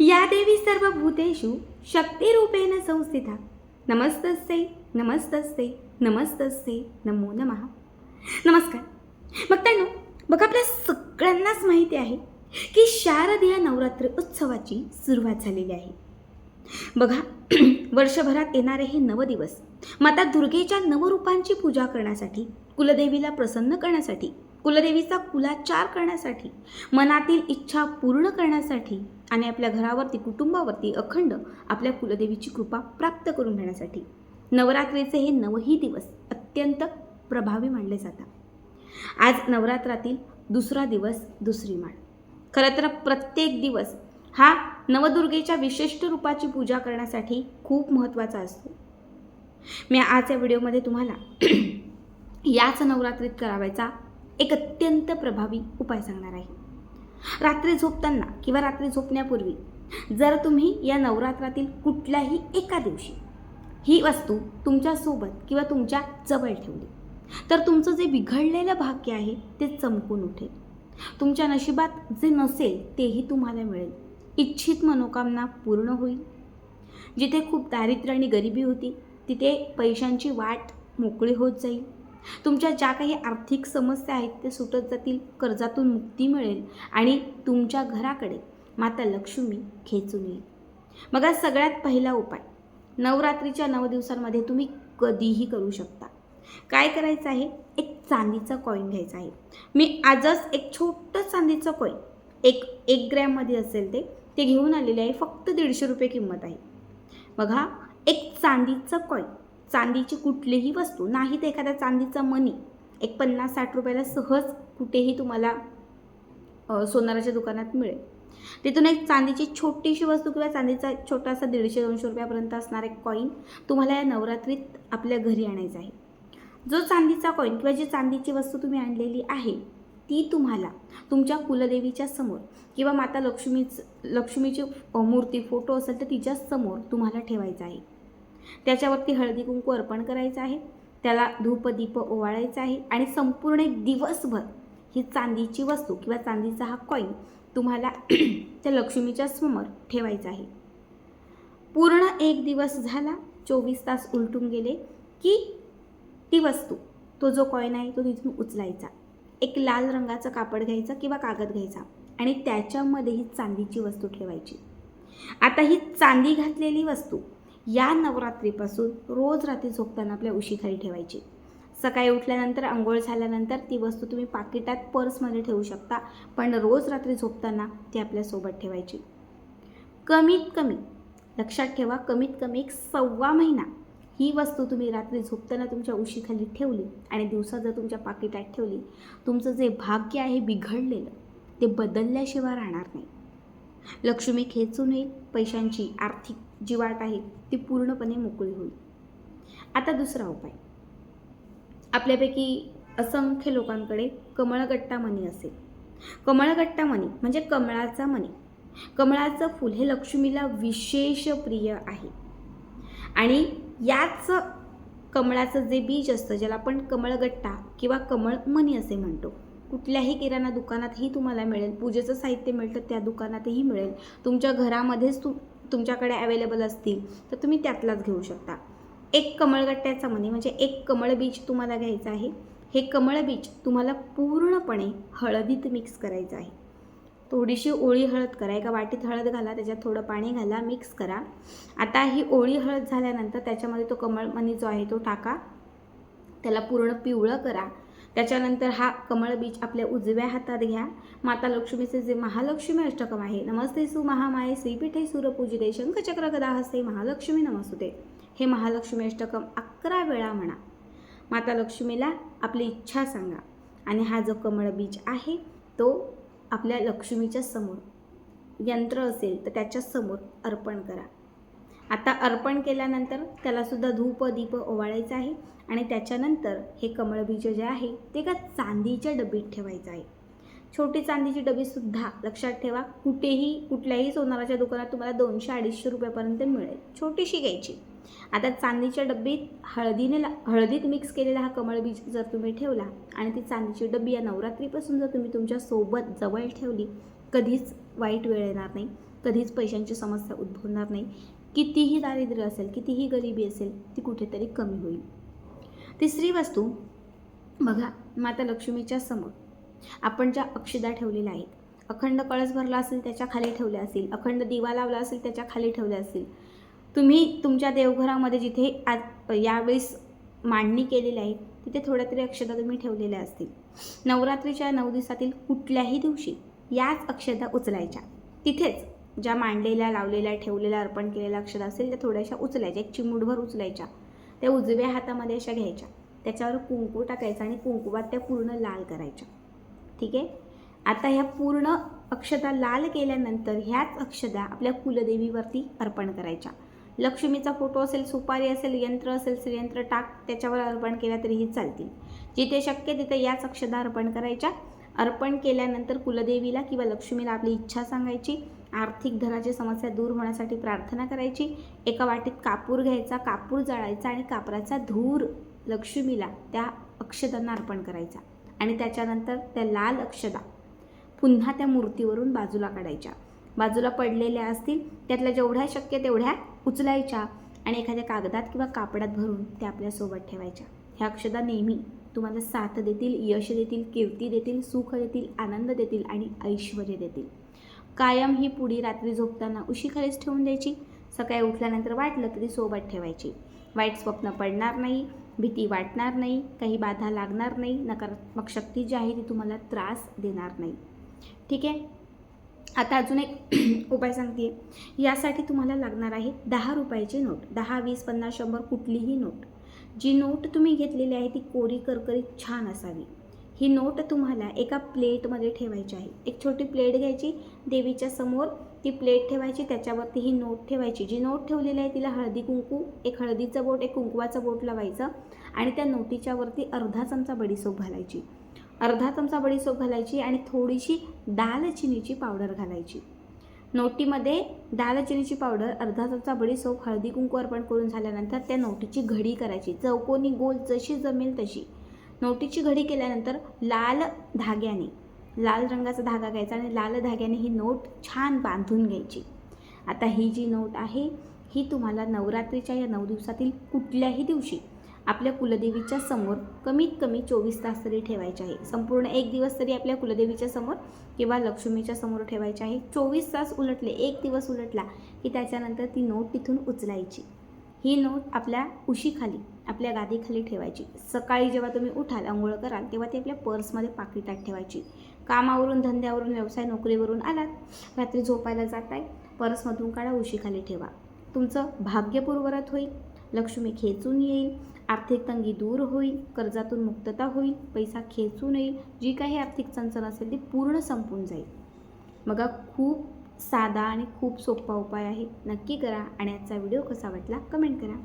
या देवी सर्व भूतेषु शक्तिरूपेण संस्थिता। नमस्तस्ते नमस्तस्ते नमस्तस्ते नमो नमः। नमस्कार। भक्तांनो बघा आपल्या सगळ्यांनाच माहिती आहे की शारदीय नवरात्र उत्सवाची सुरुवात झालेली आहे। बघा वर्षभरात येणारे हे नवदिवस माता दुर्गेच्या नवरूपांची पूजा करण्यासाठी कुलदेवीला प्रसन्न करण्यासाठी कुलदेवीचा कुलाचार करण्यासाठी मनातील इच्छा पूर्ण करण्यासाठी आणि आपल्या घरावरती कुटुंबावरती अखंड आपल्या कुलदेवीची कृपा प्राप्त करून घेण्यासाठी. नवरात्रीचे हे नवही दिवस अत्यंत प्रभावी मानले जातात. आज नवरात्रातील दुसरा दिवस दुसरी माळ. खरं तर प्रत्येक दिवस हा नवदुर्गेच्या विशिष्ट रूपाची पूजा करण्यासाठी खूप महत्त्वाचा असतो. मी आज या व्हिडिओमध्ये तुम्हाला याच नवरात्रीत करावायचा एक अत्यंत प्रभावी उपाय सांगणार आहे. रात्री झोपताना किंवा रात्री झोपण्यापूर्वी जर तुम्ही या नवरात्रातील कुठल्याही एका दिवशी ही वस्तू तुमच्यासोबत किंवा तुमच्या जवळ ठेवली तर तुमचं जे बिघडलेलं भाग्य आहे ते चमकून उठेल. तुमच्या नशिबात जे नसेल तेही तुम्हाला मिळेल. इच्छित मनोकामना पूर्ण होईल. जिथे खूप दारिद्र्य आणि गरिबी होती तिथे पैशांची वाट मोकळी होत जाईल. तुमच्या ज्या काही आर्थिक समस्या आहेत त्या सुटत जातील कर्जातून मुक्ती मिळेल आणि तुमच्या घराकडे माता लक्ष्मी खेचून येईल. मग सगळ्यात पहिला उपाय नवरात्रीच्या नऊ दिवसांमध्ये तुम्ही कधीही करू शकता. काय करायचं आहे? एक चांदीचा कॉईन घ्यायचा आहे. मी आजच एक छोटं चांदीचं कॉईन एक एक ग्रॅममध्ये असेल ते ते घेऊन आलेले आहे. फक्त दीडशे रुपये किंमत आहे. बघा एक चांदीचं कॉईन चांदीची कुठलीही वस्तू नाही तर एखाद्या चांदीचा मनी एक पन्नास साठ रुपयाला सहज कुठेही तुम्हाला सोनाराच्या दुकानात मिळेल. तिथून एक चांदीची छोटीशी वस्तू किंवा चांदीचा छोटासा दीडशे दोनशे रुपयापर्यंत असणारा एक कॉईन तुम्हाला या नवरात्रीत आपल्या घरी आणायचा आहे. जो चांदीचा कॉईन किंवा जी चांदीची वस्तू तुम्ही आणलेली आहे ती तुम्हाला तुमच्या कुलदेवीच्या समोर किंवा माता लक्ष्मीच लक्ष्मीची मूर्ती फोटो असेल तर तिच्या समोर तुम्हाला ठेवायचा आहे. त्याच्यावरती हळदी कुंकू अर्पण करायचं आहे त्याला धूप दीप ओवाळायचं आहे आणि संपूर्ण एक दिवसभर ही चांदीची वस्तू किंवा चांदीचा हा कॉईन तुम्हाला त्या लक्ष्मीच्या समोर ठेवायचा आहे. पूर्ण एक दिवस झाला चोवीस तास उलटून गेले की ती वस्तू तो जो कॉईन आहे तो तिथून उचलायचा. एक लाल रंगाचं कापड घ्यायचं किंवा कागद घ्यायचा आणि त्याच्यामध्ये ही चांदीची वस्तू ठेवायची. आता ही चांदी घातलेली वस्तू या नवरात्रीपासून रोज रात्री झोपताना आपल्या उशीखाली ठेवायची. सकाळी उठल्यानंतर आंघोळ झाल्यानंतर ती वस्तू तुम्ही पाकिटात पर्समध्ये ठेवू शकता पण रोज रात्री झोपताना ती आपल्यासोबत ठेवायची. कमीत कमी लक्षात ठेवा कमीत कमी एक सव्वा महिना ही वस्तू तुम्ही रात्री झोपताना तुमच्या उशीखाली ठेवली आणि दिवसा जर तुमच्या पाकिटात ठेवली तुमचं जे भाग्य आहे बिघडलेलं ते बदलल्याशिवाय राहणार नाही. लक्ष्मी खेचून येईल पैशांची आर्थिक जी वाट आहे ती पूर्णपणे मोकळी होईल. आता दुसरा उपाय. आपल्यापैकी असंख्य लोकांकडे कमळगट्टा मणी असेल. कमळगट्टा मणी म्हणजे कमळाचा मणी कमळाचं फूल हे लक्ष्मीला विशेष प्रिय आहे. आणि याच कमळाचं जे बीज असतं ज्याला आपण कमळगट्टा किंवा कमळ मणी असे म्हणतो कुठल्याही किराणा दुकानातही तुम्हाला मिळेल. पूजेचं साहित्य मिळतं त्या दुकानातही मिळेल. तुमच्या घरामध्येच तु तुमच्याकडे अवेलेबल असतील तर तुम्ही त्यातलाच घेऊ शकता. एक कमळगट्ट्याचा मणी म्हणजे एक कमळ बीज तुम्हाला घ्यायचं आहे. हे कमळ बीज तुम्हाला पूर्णपणे हळदीत मिक्स करायचं आहे. थोडीशी ओळी हळद करा. एका वाटीत हळद घाला त्याच्यात थोडं पाणी घाला मिक्स करा. आता ही ओळी हळद झाल्यानंतर त्याच्यामध्ये तो कमळमणी जो आहे तो टाका. त्याला पूर्ण पिवळं करा. त्याच्यानंतर हा कमळ बीज आपल्या उजव्या हातात घ्या. माता लक्ष्मीचे जे महालक्ष्मी अष्टकम आहे नमस्ते सु महामाये श्रीपीठे सूरपूजिते शंखचक्र गदा हस्ते महालक्ष्मी नमस्ते हे महालक्ष्मी अष्टकम अकरा वेळा म्हणा. माता लक्ष्मीला आपली इच्छा सांगा. आणि हा जो कमळ बीज आहे तो आपल्या लक्ष्मीच्या समोर यंत्र असेल तर त्याच्यासमोर अर्पण करा. आता अर्पण केल्यानंतर त्यालासुद्धा धूप दीप ओवाळायचं आहे आणि त्याच्यानंतर हे कमळबीज जे आहे ते का चांदीच्या डबीत ठेवायचं आहे. छोटी चांदीची डबीसुद्धा लक्षात ठेवा. कुठेही कुठल्याही सोनाराच्या दुकानात तुम्हाला दोनशे अडीचशे रुपयापर्यंत मिळेल. छोटीशी घ्यायची. आता चांदीच्या डब्बीत हळदीने हळदीत मिक्स केलेला हा कमळबीज जर तुम्ही ठेवला आणि ती चांदीची डब्बी या नवरात्रीपासून जर तुम्ही तुमच्यासोबत जवळ ठेवली कधीच वाईट वेळ येणार नाही. कधीच पैशांची समस्या उद्भवणार नाही. कितीही दारिद्र्य असेल कितीही गरिबी असेल ती कुठेतरी कमी होईल. तिसरी वस्तू बघा माता लक्ष्मीच्या समोर. आपण ज्या अक्षदा ठेवलेल्या आहेत अखंड कळस भरला असेल त्याच्याखाली ठेवल्या असेल अखंड दिवा लावला असेल त्याच्याखाली ठेवल्या असेल तुम्ही तुमच्या देवघरामध्ये जिथे आज यावेळेस मांडणी केलेली आहे तिथे थोड्या तरी अक्षदा तुम्ही ठेवलेल्या असतील. नवरात्रीच्या नऊ दिवसातील कुठल्याही दिवशी याच अक्षदा उचलायच्या. तिथेच ज्या मांडलेल्या लावलेल्या ठेवलेल्या अर्पण केलेल्या अक्षर असेल त्या थोड्याशा उचलायच्या. एक चिमूटभर उचलायच्या. त्या उजव्या हातामध्ये अशा घ्यायच्या. त्याच्यावर कुंकू टाकायचा आणि कुंकुवात त्या पूर्ण लाल करायच्या. ठीक आहे? आता ह्या पूर्ण अक्षता लाल केल्यानंतर ह्याच अक्षता आपल्या कुलदेवीवरती अर्पण करायच्या. लक्ष्मीचा फोटो असेल सुपारी असेल यंत्र असेल श्रीयंत्र टाक त्याच्यावर अर्पण केल्या तरीही चालतील. जिथे शक्य तिथे याच अक्षदा अर्पण करायच्या. अर्पण केल्यानंतर कुलदेवीला किंवा लक्ष्मीला आपली इच्छा सांगायची. आर्थिक धनाची समस्या दूर होण्यासाठी प्रार्थना करायची. एका वाटीत कापूर घ्यायचा कापूर जाळायचा आणि कापराचा धूर लक्ष्मीला त्या अक्षदांना अर्पण करायचा आणि त्याच्यानंतर त्या लाल अक्षदा पुन्हा त्या मूर्तीवरून बाजूला काढायच्या. बाजूला पडलेल्या असतील त्यातल्या जेवढ्या शक्य तेवढ्या उचलायच्या आणि एखाद्या कागदात किंवा कापडात भरून त्या आपल्यासोबत ठेवायच्या. ह्या अक्षदा नेहमी तुम्हाला साथ देतील यश देतील कीर्ती देतील सुख देतील आनंद देतील आणि ऐश्वर देतील. कायम ही पुडी रात्री झोपताना उशीखालीच ठेवून द्यायची. सकाळी उठल्यानंतर वाटलं तरी सोबत ठेवायची. वाईट स्वप्न पडणार नाही भीती वाटणार नाही काही बाधा लागणार नाही नकारात्मक शक्ती जी आहे ती तुम्हाला त्रास देणार नाही. ठीक आहे? आता अजून एक उपाय सांगते. यासाठी तुम्हाला लागणार आहे दहा रुपयाची नोट. दहा वीस पन्नास शंभर कुठलीही नोट. जी नोट तुम्ही घेतलेली आहे ती कोरी करकरीत छान असावी. ही नोट तुम्हाला एका प्लेटमध्ये ठेवायची आहे. एक छोटी प्लेट घ्यायची देवीच्या समोर ती प्लेट ठेवायची त्याच्यावरती ही नोट ठेवायची. जी नोट ठेवलेली आहे तिला हळदी कुंकू एक हळदीचं बोट एक कुंकवाचं बोट लावायचं आणि त्या नोटीच्या वरती अर्धा चमचा बडीसोप घालायची. अर्धा चमचा बडीसोप घालायची आणि थोडीशी दालचिनीची पावडर घालायची. नोटीमध्ये दालचिनीची पावडर अर्धा चमचा बडीसोप हळदी कुंकू अर्पण करून झाल्यानंतर त्या नोटीची घडी करायची. चौकोनी गोल जशी जमेल तशी. नोटीची घडी केल्यानंतर लाल धाग्याने लाल रंगाचा धागा घ्यायचा आणि लाल धाग्याने ही नोट छान बांधून घ्यायची. आता ही जी नोट आहे ही तुम्हाला नवरात्रीच्या या नऊ दिवसातील कुठल्याही दिवशी आपल्या कुलदेवीच्या समोर कमीत कमी चोवीस तास तरी ठेवायचे आहे. संपूर्ण एक दिवस तरी आपल्या कुलदेवीच्या समोर किंवा लक्ष्मीच्या समोर ठेवायचे आहे. चोवीस तास उलटले एक दिवस उलटला की त्याच्यानंतर ती नोट तिथून उचलायची. ही नोट आपल्या उशीखाली आपल्या गादीखाली ठेवायची. सकाळी जेव्हा तुम्ही उठाल आंघोळ कराल तेव्हा ती आपल्या पर्समध्ये पाकिटात ठेवायची. कामावरून धंद्यावरून व्यवसाय नोकरीवरून आलात रात्री झोपायला जाताय पर्समधून काढा उशीखाली ठेवा. तुमचं भाग्य पूर्वरत होईल लक्ष्मी खेचून येईल आर्थिक तंगी दूर होईल कर्जातून मुक्तता होईल पैसा खेचून येईल जी काही आर्थिक चणचण असेल ती पूर्ण संपून जाईल. मग खूप साधा आणि खूप सोपा उपाय आहे. नक्की करा आणि आजचा व्हिडिओ कसा वाटला कमेंट करा.